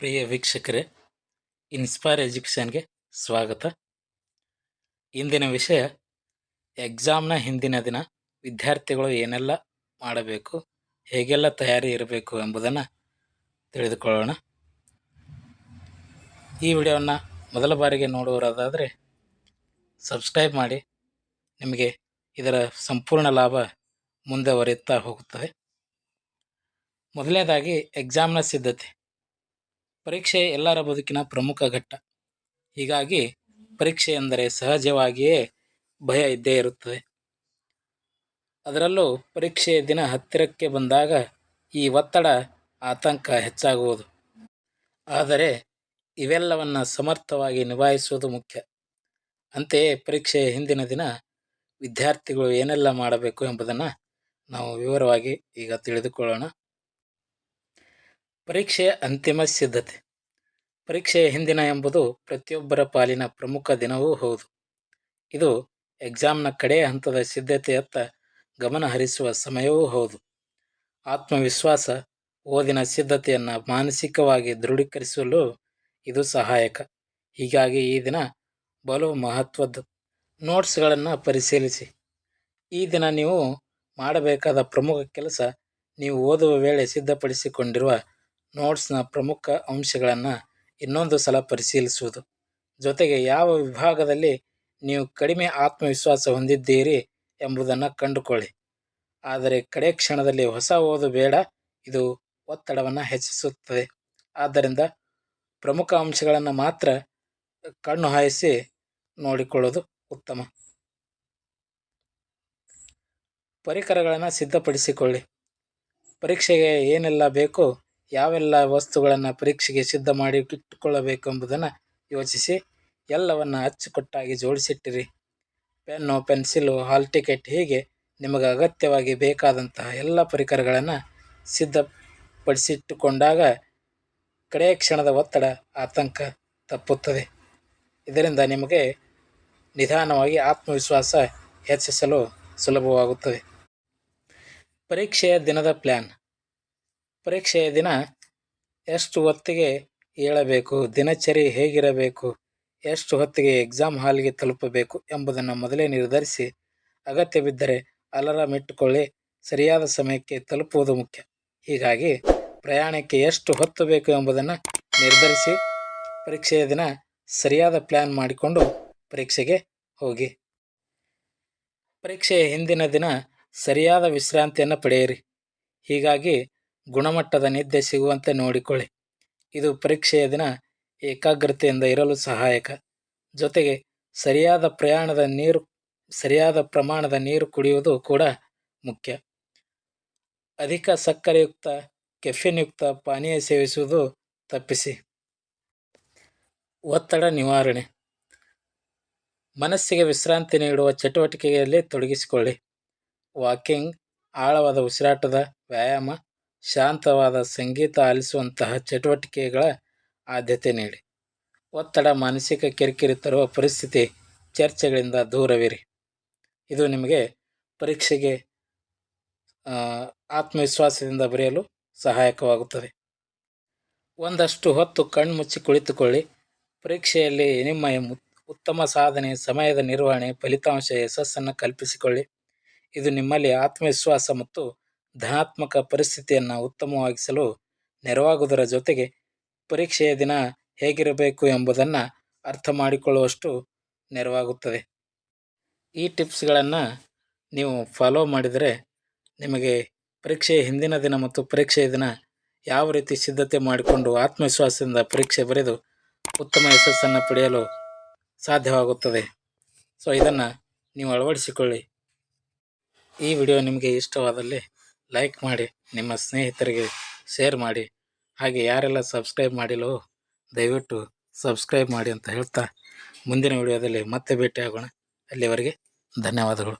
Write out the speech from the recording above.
ಪ್ರಿಯ ವೀಕ್ಷಕರೇ ಇನ್ಸ್ಪೈರ್ ಎಜುಕೇಷನ್ಗೆ ಸ್ವಾಗತ. ಇಂದಿನ ವಿಷಯ ಎಕ್ಸಾಮ್ನ ಹಿಂದಿನ ದಿನ ವಿದ್ಯಾರ್ಥಿಗಳು ಏನೆಲ್ಲ ಮಾಡಬೇಕು, ಹೇಗೆಲ್ಲ ತಯಾರಿ ಇರಬೇಕು ಎಂಬುದನ್ನು ತಿಳಿದುಕೊಳ್ಳೋಣ. ಈ ವಿಡಿಯೋವನ್ನು ಮೊದಲ ಬಾರಿಗೆ ನೋಡುವರಾದರೆ ಸಬ್ಸ್ಕ್ರೈಬ್ ಮಾಡಿ, ನಿಮಗೆ ಇದರ ಸಂಪೂರ್ಣ ಲಾಭ ಮುಂದೆ ಹೋಗುತ್ತದೆ. ಮೊದಲನೇದಾಗಿ ಎಕ್ಸಾಮ್ನ ಸಿದ್ಧತೆ. ಪರೀಕ್ಷೆ ಎಲ್ಲರ ಬದುಕಿನ ಪ್ರಮುಖ ಘಟ್ಟ. ಹೀಗಾಗಿ ಪರೀಕ್ಷೆ ಎಂದರೆ ಸಹಜವಾಗಿಯೇ ಭಯ ಇದ್ದೇ ಇರುತ್ತದೆ. ಅದರಲ್ಲೂ ಪರೀಕ್ಷೆಯ ದಿನ ಹತ್ತಿರಕ್ಕೆ ಬಂದಾಗ ಈ ಒತ್ತಡ, ಆತಂಕ ಹೆಚ್ಚಾಗುವುದು. ಆದರೆ ಇವೆಲ್ಲವನ್ನು ಸಮರ್ಥವಾಗಿ ನಿಭಾಯಿಸುವುದು ಮುಖ್ಯ. ಅಂತೆಯೇ ಪರೀಕ್ಷೆಯ ಹಿಂದಿನ ದಿನ ವಿದ್ಯಾರ್ಥಿಗಳು ಏನೆಲ್ಲ ಮಾಡಬೇಕು ಎಂಬುದನ್ನು ನಾವು ವಿವರವಾಗಿ ಈಗ ತಿಳಿದುಕೊಳ್ಳೋಣ. ಪರೀಕ್ಷೆಯ ಅಂತಿಮ ಸಿದ್ಧತೆ. ಪರೀಕ್ಷೆಯ ಹಿಂದಿನ ಎಂಬುದು ಪ್ರತಿಯೊಬ್ಬರ ಪಾಲಿನ ಪ್ರಮುಖ ದಿನವೂ ಹೌದು. ಇದು ಎಕ್ಸಾಮ್ನ ಕಡೆಯ ಹಂತದ ಸಿದ್ಧತೆಯತ್ತ ಗಮನ ಹರಿಸುವ ಸಮಯವೂ ಹೌದು. ಆತ್ಮವಿಶ್ವಾಸ ಓದಿನ ಸಿದ್ಧತೆಯನ್ನು ಮಾನಸಿಕವಾಗಿ ದೃಢೀಕರಿಸಲು ಇದು ಸಹಾಯಕ. ಹೀಗಾಗಿ ಈ ದಿನ ಬಲು ಮಹತ್ವದ್ದು. ನೋಟ್ಸ್ಗಳನ್ನು ಪರಿಶೀಲಿಸಿ. ಈ ದಿನ ನೀವು ಮಾಡಬೇಕಾದ ಪ್ರಮುಖ ಕೆಲಸ ನೀವು ಓದುವ ವೇಳೆ ಸಿದ್ಧಪಡಿಸಿಕೊಂಡಿರುವ ನೋಟ್ಸ್ನ ಪ್ರಮುಖ ಅಂಶಗಳನ್ನು ಇನ್ನೊಂದು ಸಲ ಪರಿಶೀಲಿಸುವುದು. ಜೊತೆಗೆ ಯಾವ ವಿಭಾಗದಲ್ಲಿ ನೀವು ಕಡಿಮೆ ಆತ್ಮವಿಶ್ವಾಸ ಹೊಂದಿದ್ದೀರಿ ಎಂಬುದನ್ನು ಕಂಡುಕೊಳ್ಳಿ. ಆದರೆ ಕಡೆ ಕ್ಷಣದಲ್ಲಿ ಹೊಸ ಓದು ಬೇಡ, ಇದು ಒತ್ತಡವನ್ನು ಹೆಚ್ಚಿಸುತ್ತದೆ. ಆದ್ದರಿಂದ ಪ್ರಮುಖ ಅಂಶಗಳನ್ನು ಮಾತ್ರ ಕಣ್ಣು ಹಾಯಿಸಿ ನೋಡಿಕೊಳ್ಳೋದು ಉತ್ತಮ. ಪರಿಕರಗಳನ್ನು ಸಿದ್ಧಪಡಿಸಿಕೊಳ್ಳಿ. ಪರೀಕ್ಷೆಗೆ ಏನೆಲ್ಲ ಬೇಕೋ ಯಾವೆಲ್ಲ ವಸ್ತುಗಳನ್ನು ಪರೀಕ್ಷೆಗೆ ಸಿದ್ಧ ಮಾಡಿ ಇಟ್ಟುಕೊಳ್ಳಬೇಕೆಂಬುದನ್ನು ಯೋಚಿಸಿ ಎಲ್ಲವನ್ನು ಅಚ್ಚುಕಟ್ಟಾಗಿ ಜೋಡಿಸಿಟ್ಟಿರಿ. ಪೆನ್ನು ಪೆನ್ಸಿಲು, ಹಾಲ್ ಟಿಕೆಟ್ ಹೀಗೆ ನಿಮಗೆ ಅಗತ್ಯವಾಗಿ ಬೇಕಾದಂತಹ ಎಲ್ಲ ಪರಿಕರಗಳನ್ನು ಸಿದ್ಧಪಡಿಸಿಟ್ಟುಕೊಂಡಾಗ ಕಡೆಯ ಕ್ಷಣದ ಒತ್ತಡ ಆತಂಕ ತಪ್ಪುತ್ತದೆ. ಇದರಿಂದ ನಿಮಗೆ ನಿಧಾನವಾಗಿ ಆತ್ಮವಿಶ್ವಾಸ ಹೆಚ್ಚಿಸಲು ಸುಲಭವಾಗುತ್ತದೆ. ಪರೀಕ್ಷೆಯ ದಿನದ ಪ್ಲ್ಯಾನ್ ಪರೀಕ್ಷೆಯ ದಿನ ಎಷ್ಟು ಹೊತ್ತಿಗೆ ಏಳಬೇಕು, ದಿನಚರಿ ಹೇಗಿರಬೇಕು, ಎಷ್ಟು ಹೊತ್ತಿಗೆ ಎಕ್ಸಾಮ್ ಹಾಲ್ಗೆ ತಲುಪಬೇಕು ಎಂಬುದನ್ನು ಮೊದಲೇ ನಿರ್ಧರಿಸಿ ಅಗತ್ಯ ಬಿದ್ದರೆ ಅಲಾರಾಮ್ ಇಟ್ಟುಕೊಳ್ಳಿ. ಸರಿಯಾದ ಸಮಯಕ್ಕೆ ತಲುಪುವುದು ಮುಖ್ಯ. ಹೀಗಾಗಿ ಪ್ರಯಾಣಕ್ಕೆ ಎಷ್ಟು ಹೊತ್ತು ಬೇಕು ಎಂಬುದನ್ನು ನಿರ್ಧರಿಸಿ ಪರೀಕ್ಷೆಯ ದಿನ ಸರಿಯಾದ ಪ್ಲ್ಯಾನ್ ಮಾಡಿಕೊಂಡು ಪರೀಕ್ಷೆಗೆ ಹೋಗಿ. ಪರೀಕ್ಷೆಯ ಹಿಂದಿನ ದಿನ ಸರಿಯಾದ ವಿಶ್ರಾಂತಿಯನ್ನು ಪಡೆಯಿರಿ. ಹೀಗಾಗಿ ಗುಣಮಟ್ಟದ ನಿದ್ದೆ ಸಿಗುವಂತೆ ನೋಡಿಕೊಳ್ಳಿ. ಇದು ಪರೀಕ್ಷೆಯ ದಿನ ಏಕಾಗ್ರತೆಯಿಂದ ಇರಲು ಸಹಾಯಕ. ಜೊತೆಗೆ ಸರಿಯಾದ ಪ್ರಯಾಣದ ನೀರು, ಸರಿಯಾದ ಪ್ರಮಾಣದ ನೀರು ಕುಡಿಯುವುದು ಕೂಡ ಮುಖ್ಯ. ಅಧಿಕ ಸಕ್ಕರೆಯುಕ್ತ, ಕೆಫಿನ್ಯುಕ್ತ ಪಾನೀಯ ಸೇವಿಸುವುದು ತಪ್ಪಿಸಿ. ಒತ್ತಡ ನಿವಾರಣೆ. ಮನಸ್ಸಿಗೆ ವಿಶ್ರಾಂತಿ ನೀಡುವ ಚಟುವಟಿಕೆಯಲ್ಲಿ ತೊಡಗಿಸಿಕೊಳ್ಳಿ. ವಾಕಿಂಗ್, ಆಳವಾದ ಉಸಿರಾಟದ ವ್ಯಾಯಾಮ ಶಾಂತವಾದ ಸಂಗೀತ ಆಲಿಸುವಂತಹ ಚಟುವಟಿಕೆಗಳ ಆದ್ಯತೆ ನೀಡಿ. ಒತ್ತಡ, ಮಾನಸಿಕ ಕಿರಿಕಿರಿ ತರುವ ಪರಿಸ್ಥಿತಿ ಚರ್ಚೆಗಳಿಂದ ದೂರವಿರಿ. ಇದು ನಿಮಗೆ ಪರೀಕ್ಷೆಗೆ ಆತ್ಮವಿಶ್ವಾಸದಿಂದ ಬರೆಯಲು ಸಹಾಯಕವಾಗುತ್ತದೆ. ಒಂದಷ್ಟು ಹೊತ್ತು ಕಣ್ಮುಚ್ಚಿ ಕುಳಿತುಕೊಳ್ಳಿ. ಪರೀಕ್ಷೆಯಲ್ಲಿ ನಿಮ್ಮ ಉತ್ತಮ ಸಾಧನೆ, ಸಮಯದ ನಿರ್ವಹಣೆ, ಫಲಿತಾಂಶ, ಯಶಸ್ಸನ್ನು ಕಲ್ಪಿಸಿಕೊಳ್ಳಿ. ಇದು ನಿಮ್ಮಲ್ಲಿ ಆತ್ಮವಿಶ್ವಾಸ ಮತ್ತು ಧನಾತ್ಮಕ ಪರಿಸ್ಥಿತಿಯನ್ನು ಉತ್ತಮವಾಗಿಸಲು ನೆರವಾಗುವುದರ ಜೊತೆಗೆ ಪರೀಕ್ಷೆಯ ದಿನ ಹೇಗಿರಬೇಕು ಎಂಬುದನ್ನು ಅರ್ಥ ಮಾಡಿಕೊಳ್ಳುವಷ್ಟು ನೆರವಾಗುತ್ತದೆ. ಈ ಟಿಪ್ಸ್ಗಳನ್ನು ನೀವು ಫಾಲೋ ಮಾಡಿದರೆ ನಿಮಗೆ ಪರೀಕ್ಷೆಯ ಹಿಂದಿನ ದಿನ ಮತ್ತು ಪರೀಕ್ಷೆಯ ದಿನ ಯಾವ ರೀತಿ ಸಿದ್ಧತೆ ಮಾಡಿಕೊಂಡು ಆತ್ಮವಿಶ್ವಾಸದಿಂದ ಪರೀಕ್ಷೆ ಬರೆದು ಉತ್ತಮ ಯಶಸ್ಸನ್ನು ಪಡೆಯಲು ಸಾಧ್ಯವಾಗುತ್ತದೆ. ಸೊ, ಇದನ್ನು ನೀವು ಅಳವಡಿಸಿಕೊಳ್ಳಿ. ಈ ವಿಡಿಯೋ ನಿಮಗೆ ಇಷ್ಟವಾದಲ್ಲಿ ಲೈಕ್ ಮಾಡಿ, ನಿಮ್ಮ ಸ್ನೇಹಿತರಿಗೆ ಶೇರ್ ಮಾಡಿ, ಹಾಗೆ ಯಾರೆಲ್ಲ ಸಬ್ಸ್ಕ್ರೈಬ್ ಮಾಡಿಲ್ಲವೋ ದಯವಿಟ್ಟು ಸಬ್ಸ್ಕ್ರೈಬ್ ಮಾಡಿ ಅಂತ ಹೇಳ್ತಾ ಮುಂದಿನ ವಿಡಿಯೋದಲ್ಲಿ ಮತ್ತೆ ಭೇಟಿಯಾಗೋಣ. ಅಲ್ಲಿವರೆಗೆ ಧನ್ಯವಾದಗಳು.